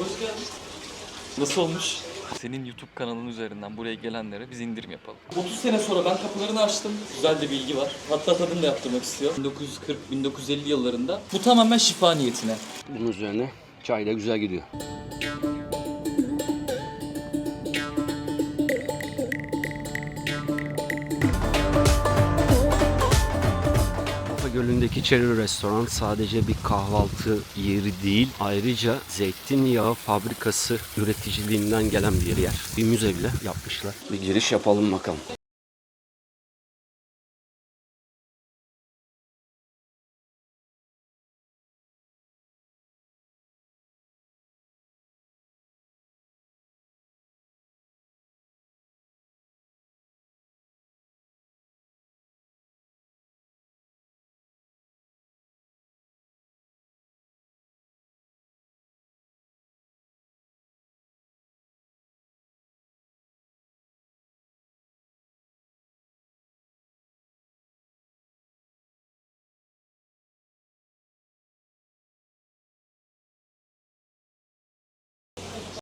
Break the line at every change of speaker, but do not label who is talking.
Hoş geldin. Nasıl olmuş? Senin YouTube kanalın üzerinden buraya gelenlere biz indirim yapalım. 30 sene sonra ben kapılarını açtım. Güzel de bilgi var. Hatta tadım da yaptırmak istiyorum. 1940-1950 yıllarında. Bu tamamen şifa niyetine.
Bunun üzerine çay da güzel gidiyor. Gölü'ndeki Cherry Restoran sadece bir kahvaltı yeri değil. Ayrıca zeytinyağı fabrikası üreticiliğinden gelen bir yer. Bir müze bile yapmışlar. Bir giriş yapalım bakalım.